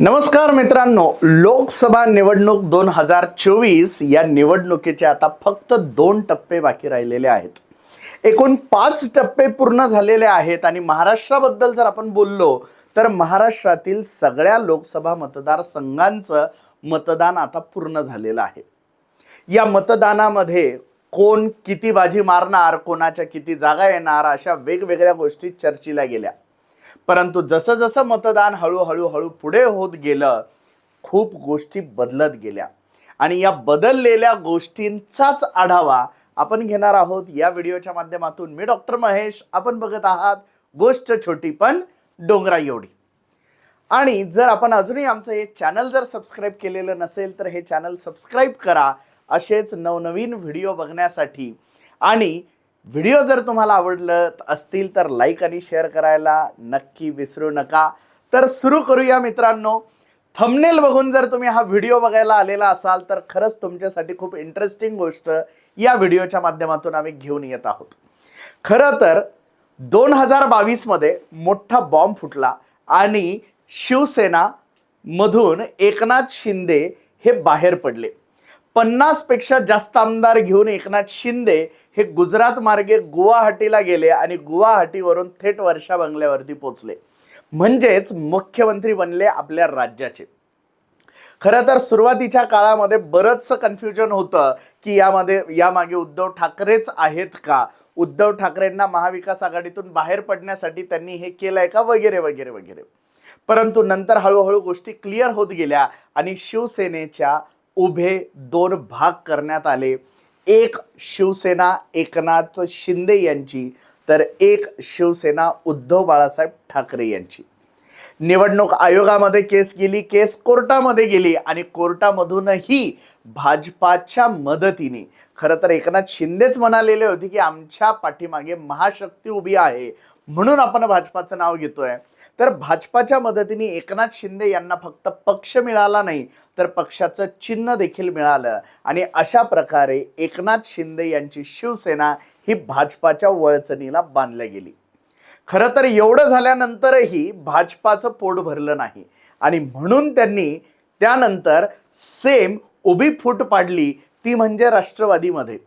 नमस्कार मित्रांनो लोकसभा निवडणूक दोन हजार चोवीस या निवडणुकीचे आता फक्त दोन टप्पे बाकी राहिलेले आहेत. एकूण पाच टप्पे पूर्ण झालेले आहेत आणि महाराष्ट्राबद्दल जर आपण बोललो तर महाराष्ट्रातील सगळ्या लोकसभा मतदारसंघांचं मतदान आता पूर्ण झालेलं आहे. या मतदानामध्ये कोण किती बाजी मारणार कोणाच्या किती जागा येणार अशा वेगवेगळ्या गोष्टी चर्चेला गेल्या. परंतु जसं जसं मतदान हळूहळू हळू पुढे होत गेलं खूप गोष्टी बदलत गेल्या. आणि या बदललेल्या गोष्टींचाच आढावा आपण घेणार आहोत. या व्हिडिओच्या माध्यमातून मी डॉक्टर महेश. आपण बघत आहात गोष्ट छोटी पण डोंगरा एवढी. आणि जर आपण अजूनही आमचं हे चॅनल जर सबस्क्राईब केलेलं नसेल तर हे चॅनल सबस्क्राईब करा. असेच नवनवीन व्हिडिओ बघण्यासाठी. आणि व्हिडिओ जर तुम्हाला आवडलं असतील तर लाईक आणि शेअर करायला नक्की विसरू नका. तर सुरू करूया मित्रांनो. थंबनेल बघून जर तुम्ही हा व्हिडिओ बघायला आलेला असाल तर खरंच तुमच्यासाठी खूप इंटरेस्टिंग गोष्ट या व्हिडिओच्या माध्यमातून आम्ही घेऊन येत आहोत. खरं तर दोन हजार बावीसमध्ये मोठा बॉम्ब फुटला आणि शिवसेना मधून एकनाथ शिंदे हे बाहेर पडले. पन्नासपेक्षा जास्त आमदार घेऊन एकनाथ शिंदे हे गुजरात मार्गे गुवाहाटीला गेले आणि गुवाहाटीवरून थेट वर्षा बंगल्यावरती पोचले म्हणजेच मुख्यमंत्री बनले आपल्या राज्याचे. खरं तर सुरुवातीच्या काळामध्ये बरंचसं कन्फ्युजन होतं की यामध्ये यामागे उद्धव ठाकरेच आहेत का? उद्धव ठाकरेंना महाविकास आघाडीतून बाहेर पडण्यासाठी त्यांनी हे केलंय का? वगैरे वगैरे वगैरे. परंतु नंतर हळूहळू गोष्टी क्लिअर होत गेल्या आणि शिवसेनेच्या उभे दोन भाग करण्यात आले. एक शिवसेना एकनाथ शिंदे यांची तर एक शिवसेना उद्धव बाळासाहेब ठाकरे यांची. निवडणूक आयोगामध्ये केस गेली केस कोर्टामध्ये गेली आणि कोर्टामधूनही भाजपाच्या मदतीने. खरं तर एकनाथ शिंदेच म्हणालेले होते की आमच्या पाठीमागे महाशक्ती उभी आहे म्हणून आपण भाजपाचं नाव घेतोय. तर भाजपाच्या मदतीने एकनाथ शिंदे यांना फक्त पक्ष मिळाला नाही तर पक्षाचं चिन्ह देखील मिळालं. आणि अशा प्रकारे एकनाथ शिंदे यांची शिवसेना ही भाजपाच्या वळचणीला बांधल्या गेली. खरं तर एवढं झाल्यानंतरही भाजपाचं पोट भरलं नाही. आणि म्हणून त्यांनी त्यानंतर सेम उभी फूट पाडली ती म्हणजे राष्ट्रवादीमध्ये.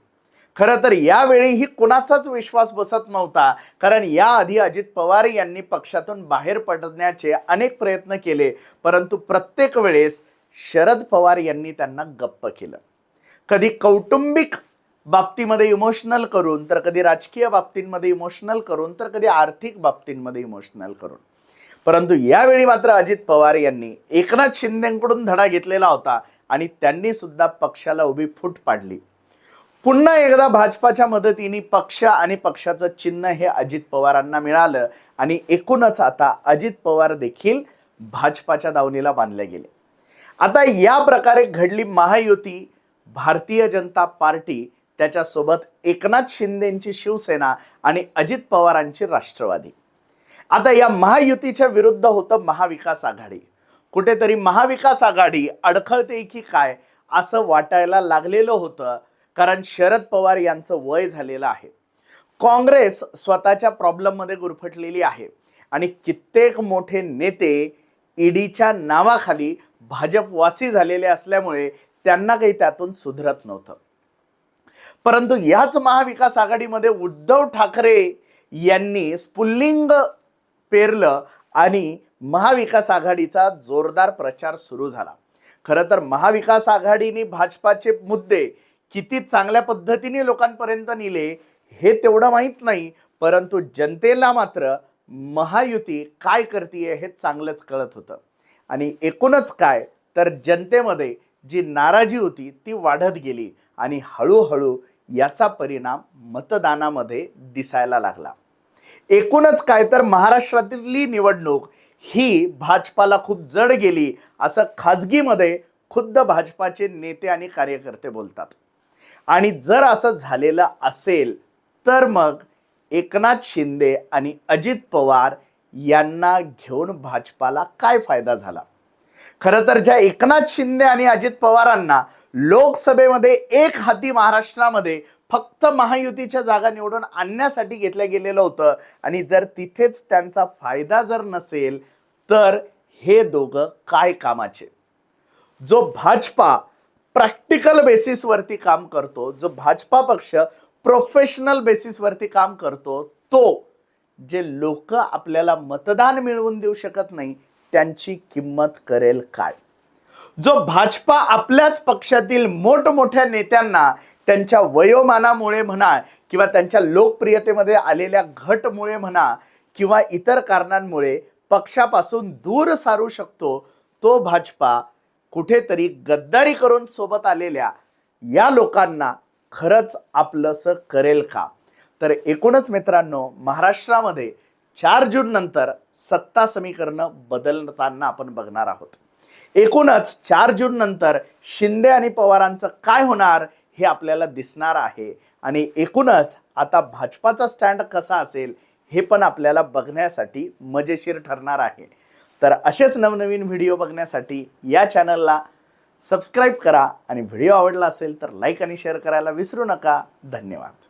खरं तर यावेळीही कुणाचाच विश्वास बसत नव्हता. कारण याआधी अजित पवार यांनी पक्षातून बाहेर पडण्याचे अनेक प्रयत्न केले. परंतु प्रत्येक वेळेस शरद पवार यांनी त्यांना गप्प केलं. कधी कौटुंबिक बाबतीमध्ये इमोशनल करून तर कधी राजकीय बाबतींमध्ये इमोशनल करून तर कधी आर्थिक बाबतींमध्ये इमोशनल करून. परंतु यावेळी मात्र अजित पवार यांनी एकनाथ शिंदेकडून धडा घेतलेला होता आणि त्यांनी सुद्धा पक्षाला उभी फूट पाडली. पुन्हा एकदा भाजपाच्या मदतीने पक्ष आणि पक्षाचं चिन्ह हे अजित पवारांना मिळालं आणि एकूणच आता अजित पवार देखील भाजपाच्या दावणीला बांधले गेले. आता या प्रकारे घडली महायुती भारतीय जनता पार्टी त्याच्यासोबत एकनाथ शिंदेची शिवसेना आणि अजित पवारांची राष्ट्रवादी. आता या महायुतीच्या विरुद्ध होतं महाविकास आघाडी. कुठेतरी महाविकास आघाडी अडखळते की काय असं वाटायला लागलेलं होतं. कारण शरद पवार यांचं वय झालेलं आहे. काँग्रेस स्वतःच्या प्रॉब्लेममध्ये गुरफटलेली आहे. आणि कित्येक मोठे नेते ईडीच्या नावाखाली भाजपवासी झालेले असल्यामुळे त्यांना काही त्यातून सुधरत नव्हतं. परंतु याच महाविकास आघाडीमध्ये उद्धव ठाकरे यांनी स्पुल्लिंग पेरलं आणि महाविकास आघाडीचा जोरदार प्रचार सुरू झाला. खरं तर महाविकास आघाडीने भाजपाचे मुद्दे किती चांगल्या पद्धतीने लोकांपर्यंत नेले हे तेवढं माहीत नाही परंतु जनतेला मात्र महायुती काय करते हे चांगलंच कळत होतं. आणि एकूणच काय तर जनतेमध्ये जी नाराजी होती ती वाढत गेली आणि हळूहळू याचा परिणाम मतदानामध्ये दिसायला लागला. एकूणच काय तर महाराष्ट्रातली निवडणूक ही भाजपाला खूप जड गेली असं खाजगीमध्ये खुद्द भाजपाचे नेते आणि कार्यकर्ते बोलतात. आणि जर असं झालेलं असेल तर मग एकनाथ शिंदे आणि अजित पवार यांना घेऊन भाजपाला काय फायदा झाला? खरं तर ज्या एकनाथ शिंदे आणि अजित पवारांना लोकसभेमध्ये एक हाती महाराष्ट्रामध्ये फक्त महायुतीच्या जागा निवडून आणण्यासाठी घेतलं गेलेलं होतं आणि जर तिथेच त्यांचा फायदा जर नसेल तर हे दोघं काय कामाचे? जो भाजपा प्रॅक्टिकल बेसिसवरती काम करतो. जो भाजपा पक्ष प्रोफेशनल बेसिसवरती काम करतो तो जे लोक आपल्याला मतदान मिळवून देऊ शकत नाही त्यांची किंमत करेल काय? जो भाजपा आपल्याच पक्षातील मोठमोठ्या नेत्यांना त्यांच्या वयोमानामुळे म्हणा किंवा त्यांच्या लोकप्रियतेमध्ये आलेल्या घटमुळे म्हणा किंवा इतर कारणांमुळे पक्षापासून दूर सारू शकतो तो भाजपा कुठेतरी गद्दारी करून सोबत आलेल्या या लोकांना खरंच आपलंसं करेल का? तर एकूणच मित्रांनो महाराष्ट्रामध्ये चार जून नंतर सत्ता समीकरणं बदलताना आपण बघणार आहोत. एकूणच चार जून नंतर शिंदे आणि पवारांचं काय होणार हे आपल्याला दिसणार आहे. आणि एकूणच आता भाजपाचा स्टँड कसा असेल हे पण आपल्याला बघण्यासाठी मजेशीर ठरणार आहे. तर असेच नवनवीन व्हिडिओ बघण्यासाठी या चॅनलला सबस्क्राईब करा आणि व्हिडिओ आवडला असेल तर लाईक आणि शेअर करायला विसरू नका. धन्यवाद.